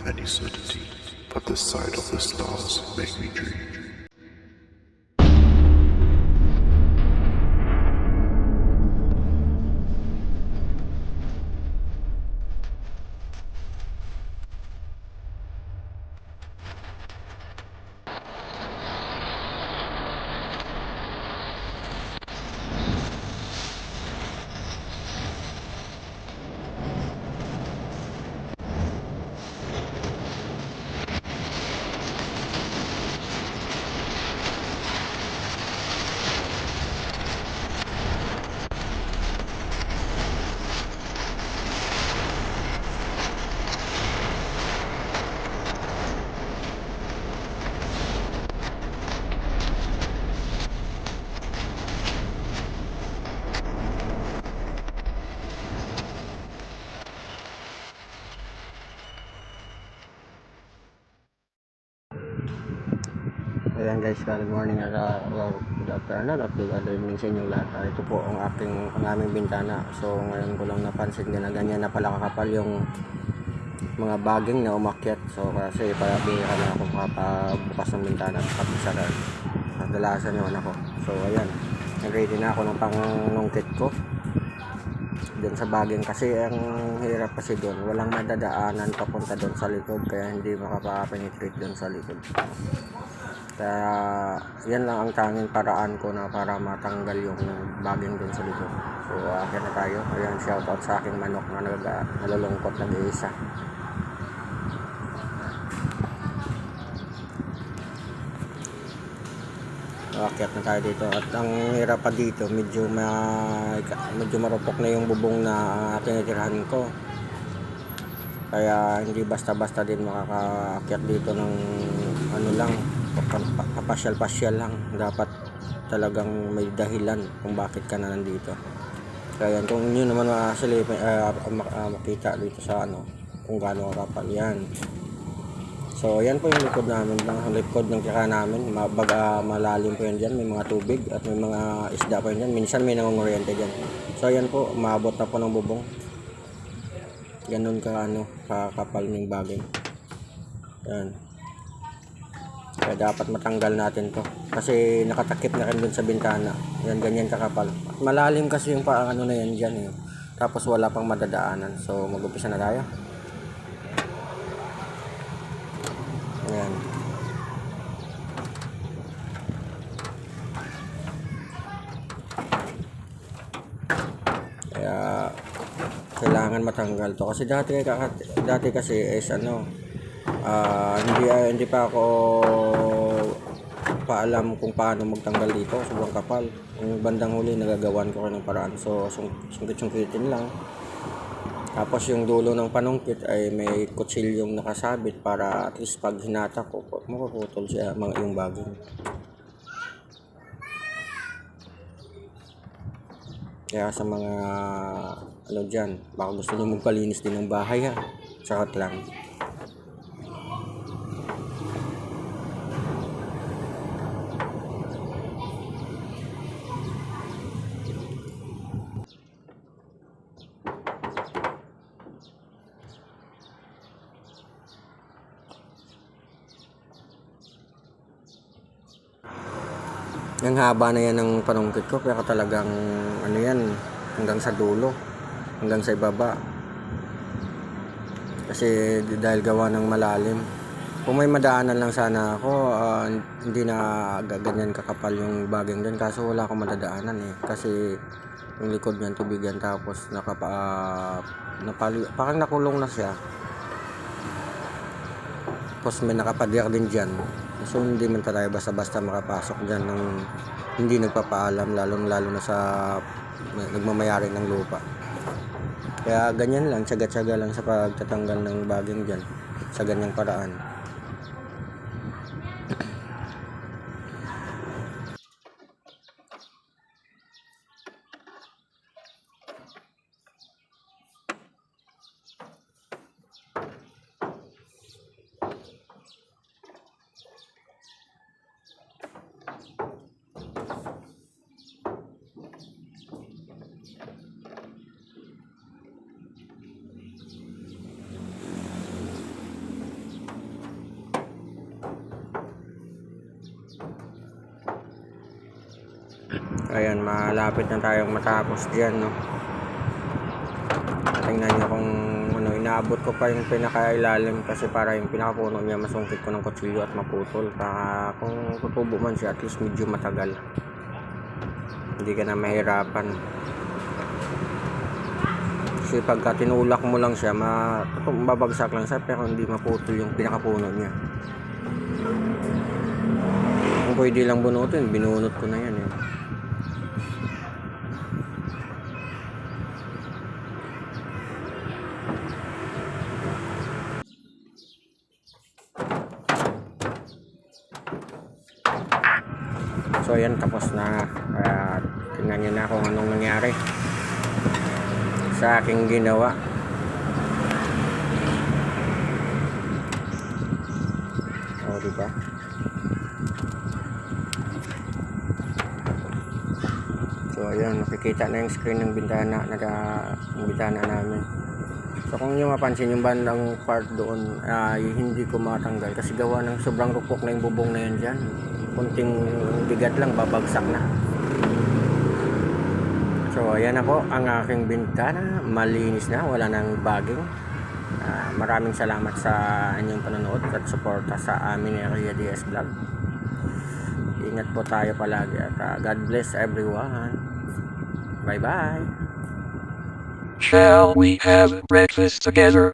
with any certainty, but the sight of the stars make me dream. Ayan guys, good morning at uh, well, good afternoon at good afternoon sa inyo lahat. Ah, ito po ang aking ang aming bintana. So ngayon ko lang napansin na ganyan na pala kakapal yung mga baging na umakyat. So kasi para bihira na ako makapabukas ng bintana at kapasara. Kadalasan naman ako. So ayan, nag-ready na ako ng pangnungkit ko doon sa baging kasi ang hirap kasi doon walang madadaanan papunta doon sa likod kaya hindi makapa-penetrate doon sa likod kaya yan lang ang tanging paraan ko na para matanggal yung baging doon sa likod. So akin na tayo. Ayan shoutout sa aking manok na nag nalulungkot nag-iisa. Akyat na tayo dito. At ang hirap pa dito medyo ma medyo marupok na yung bubong na tinitirahan ko. Kaya hindi basta-basta din makakaakyat dito ng ano lang kapasyal-pasyal lang dapat talagang may dahilan kung bakit ka na nandito kaya kung yun naman actually uh, makita dito sa ano kung gaano kapal yan So, yan po yung likod namin, ang likod ng kika namin. Mabaga, malalim po yan dyan, may mga tubig at may mga isda po yan dyan. Minsan may nangunguryente dyan. So, yan po, maabot na po ng bubong. Ganun ka, ano, kakapal ng bagay. Yan. Kaya dapat matanggal natin to. Kasi nakatakip na rin dun sa bintana. Yan, ganyan kakapal. Malalim kasi yung pa, ano na yan dyan eh. Tapos wala pang madadaanan. So, mag-umpisa na tayo. Ayan. Kaya kailangan matanggal to kasi dati dati kasi is ano ah, hindi ah, hindi pa ako paalam kung paano magtanggal dito sobrang kapal yung bandang huli nagagawan ko ng paraan so sung- sungkit-sungkitin lang tapos yung dulo ng panungkit ay may kutsilyong nakasabit para at least pag hinata ko, makaputol siya mga yung baging. Kaya sa mga ano dyan, baka gusto nyo magpalinis din ng bahay ha. Charot lang. Yung haba na yan ng panungkit ko, pero talagang ano yan, hanggang sa dulo, hanggang sa ibaba. Kasi dahil gawa ng malalim. Kung may madaanan lang sana ako, ah, hindi na gaganyan kakapal yung baging doon. Kaso wala akong madadaanan eh. Kasi yung likod niyan tubigan tapos nakapa, ah, napali, parang nakulong na siya. Tapos may nakapadyak din dyan. So hindi man tayo basta-basta makapasok dyan ng hindi nagpapaalam lalong lalo na sa nagmamayari ng lupa. Kaya ganyan lang, tsaga-tsaga lang sa pagtatanggal ng baging dyan sa ganyang paraan. Ayan, malapit na tayong matapos dyan, no? Tingnan nyo kung ano, inaabot ko pa yung pinakailalim kasi para yung pinakapuno niya masungkit ko ng kutsilyo at maputol. Para kung tutubo man siya, at least medyo matagal. Hindi ka na mahirapan. Kasi pagka tinulak mo lang siya, ma babagsak lang siya pero hindi maputol yung pinakapuno niya. Kung pwede lang bunutin, binunot ko na yan eh. So ayan, tapos na. Kaya tingnan nyo na kung anong nangyari sa aking ginawa. O, di ba? So ayan, nakikita na yung screen ng bintana na ng bintana namin. So kung nyo mapansin yung bandang part doon ay hindi ko matanggal kasi gawa ng sobrang rupok na yung bubong na yan dyan. Kunting bigat lang babagsak na. So ayan na po ang aking bintana. Malinis na, wala nang bagging. Ah, maraming salamat sa inyong panonood at suporta sa amin ni Ria DS Vlog. Ingat po tayo palagi at ah, God bless everyone. Bye bye. Shall we have breakfast together?